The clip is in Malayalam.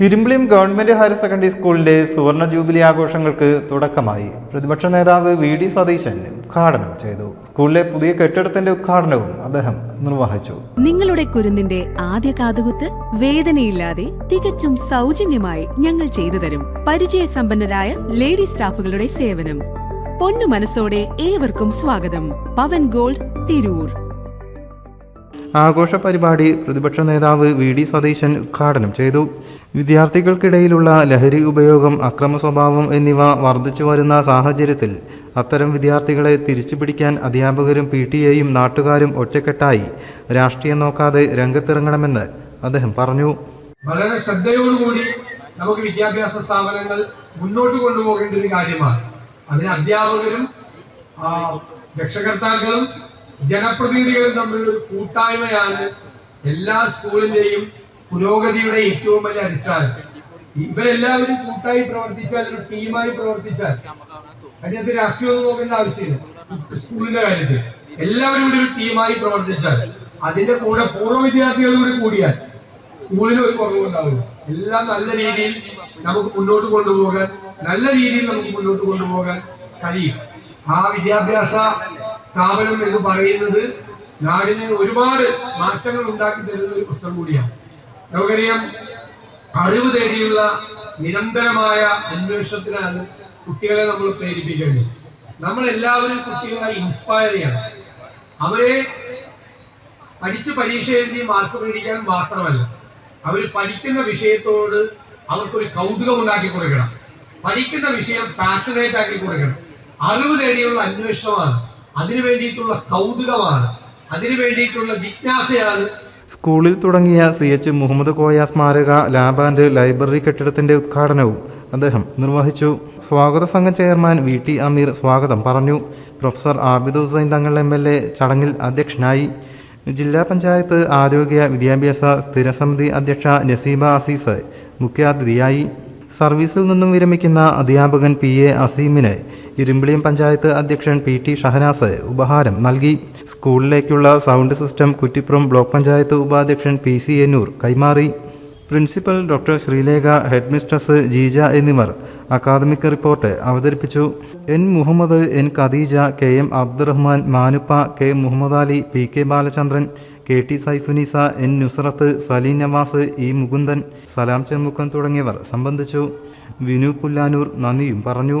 ഇരുമ്പിളിയം ഗവൺമെന്റ് ഹയർ സെക്കൻഡറി സ്കൂളിന്റെ സുവർണ ജൂബിലി ആഘോഷങ്ങൾക്ക് തുടക്കമായി. പ്രതിപക്ഷ നേതാവ് വി ഡി സതീശൻ ഉദ്ഘാടനം ചെയ്തു. സ്കൂളിലെ പുതിയ കെട്ടിടത്തിന്റെ ഉദ്ഘാടനവും അദ്ദേഹം നിർവഹിച്ചു. നിങ്ങളുടെ കുരുന്നിന്റെ ആദ്യ കാതുകുത്ത് വേദനയില്ലാതെ തികച്ചും സൗജന്യമായി ഞങ്ങൾ ചെയ്തു തരും. പരിചയസമ്പന്നരായ ലേഡി സ്റ്റാഫുകളുടെ സേവനം. പൊന്നു മനസ്സോടെ ഏവർക്കും സ്വാഗതം. പവൻ ഗോൾഡ് തിരൂർ. ആഘോഷ പരിപാടി പ്രതിപക്ഷ നേതാവ് വി ഡി സതീശൻ ഉദ്ഘാടനം ചെയ്തു. വിദ്യാർത്ഥികൾക്കിടയിലുള്ള ലഹരി ഉപയോഗം അക്രമ സ്വഭാവം എന്നിവ വർദ്ധിച്ചു വരുന്ന സാഹചര്യത്തിൽ അത്തരം വിദ്യാർത്ഥികളെ തിരിച്ചുപിടിക്കാൻ അധ്യാപകരും പി ടി എയും നാട്ടുകാരും ഒറ്റക്കെട്ടായി. രാഷ്ട്രീയം നോക്കാതെ രംഗത്തിറങ്ങണമെന്ന് അദ്ദേഹം പറഞ്ഞു. വളരെ ശ്രദ്ധയോടുകൂടി നമുക്ക് വിദ്യാഭ്യാസ സ്ഥാപനങ്ങൾ മുന്നോട്ട് കൊണ്ടുപോകേണ്ട ഒരു കാര്യമാണ്. അതിന് അധ്യാപകരും രക്ഷകർത്താക്കളും ജനപ്രതിനിധികളും തമ്മിലുള്ള ഒരു കൂട്ടായ്മയാണ് എല്ലാ സ്കൂളിന്റെയും പുരോഗതിയുടെ ഏറ്റവും വലിയ അടിസ്ഥാനം. ഇവരെല്ലാവരും കൂട്ടായി പ്രവർത്തിച്ചാൽ ഒരു ടീമായി പ്രവർത്തിച്ചാൽ അതിനകത്ത് രാഷ്ട്രീയം നോക്കേണ്ട ആവശ്യമില്ല. സ്കൂളിന്റെ കാര്യത്തിൽ എല്ലാവരും കൂടി ഒരു ടീമായി പ്രവർത്തിച്ചാൽ അതിന്റെ കൂടെ പൂർവ വിദ്യാർത്ഥികളോട് കൂടിയാൽ സ്കൂളിന് ഒരു കുറവുണ്ടാവില്ല എല്ലാം നല്ല രീതിയിൽ നമുക്ക് മുന്നോട്ട് കൊണ്ടുപോകാൻ നല്ല രീതിയിൽ നമുക്ക് മുന്നോട്ട് കൊണ്ടുപോകാൻ കഴിയും. ആ വിദ്യാഭ്യാസ സ്ഥാപനം എന്ന് പറയുന്നത് നാടിന് ഒരുപാട് മാറ്റങ്ങൾ ഉണ്ടാക്കി തരുന്ന ഒരു പുസ്തകം കൂടിയാണ്. നമുക്കറിയാം അറിവ് തേടിയുള്ള നിരന്തരമായ അന്വേഷണത്തിനാണ് കുട്ടികളെ നമ്മൾ പ്രേരിപ്പിക്കേണ്ടത്. നമ്മൾ എല്ലാവരും കുട്ടികളെ ഇൻസ്പയർ ചെയ്യണം. അവരെ പഠിച്ച് പരീക്ഷ എഴുതി മാർക്ക് മേടിക്കാൻ മാത്രമല്ല അവർ പഠിക്കുന്ന വിഷയത്തോട് അവർക്കൊരു കൗതുകം ഉണ്ടാക്കി കൊടുക്കണം. പഠിക്കുന്ന വിഷയം പാഷനേറ്റ് ആക്കി കൊടുക്കണം. അറിവ് തേടിയുള്ള അന്വേഷണമാണ് അതിനു വേണ്ടിയിട്ടുള്ള കൗതുകമാണ് അതിനു വേണ്ടിയിട്ടുള്ള ജിജ്ഞാസയാണ് സ്കൂളിൽ തുടങ്ങിയ സി എച്ച് മുഹമ്മദ് കോയ സ്മാരക ലാബ് ആൻഡ് ലൈബ്രറി കെട്ടിടത്തിന്റെ ഉദ്ഘാടനവും അദ്ദേഹം നിർവഹിച്ചു. സ്വാഗത സംഘം ചെയർമാൻ വി ടി അമീർ സ്വാഗതം പറഞ്ഞു. Professor Abid Hussain Thangal M L A ചടങ്ങിൽ അധ്യക്ഷനായി. ജില്ലാ പഞ്ചായത്ത് ആരോഗ്യ വിദ്യാഭ്യാസ സ്ഥിരസമിതി അധ്യക്ഷ നസീബ അസീസ് മുഖ്യാതിഥിയായി. സർവീസിൽ നിന്നും വിരമിക്കുന്ന അധ്യാപകൻ പി എ അസീമിന് ഇരുമ്പിളിയം പഞ്ചായത്ത് അധ്യക്ഷൻ പി ടി ഷഹനാസ് ഉപഹാരം നൽകി. സ്കൂളിലേക്കുള്ള sound system Kuttippuram block panchayat ഉപാധ്യക്ഷൻ പി സി എന്നൂർ കൈമാറി. Principal doctor Sreelekha headmistress Jeeja എന്നിവർ അക്കാദമിക് റിപ്പോർട്ട് അവതരിപ്പിച്ചു. N Muhammad N Khadeeja K M Abdurahman Manuppa K Muhammad Ali P K Balachandran K T Saifunisa N Nusrath Saleem Navas E Mukundan Salam Chemmukkan തുടങ്ങിയവർ സംബന്ധിച്ചു. വിനു പുല്ലാനൂർ നന്ദിയും പറഞ്ഞു.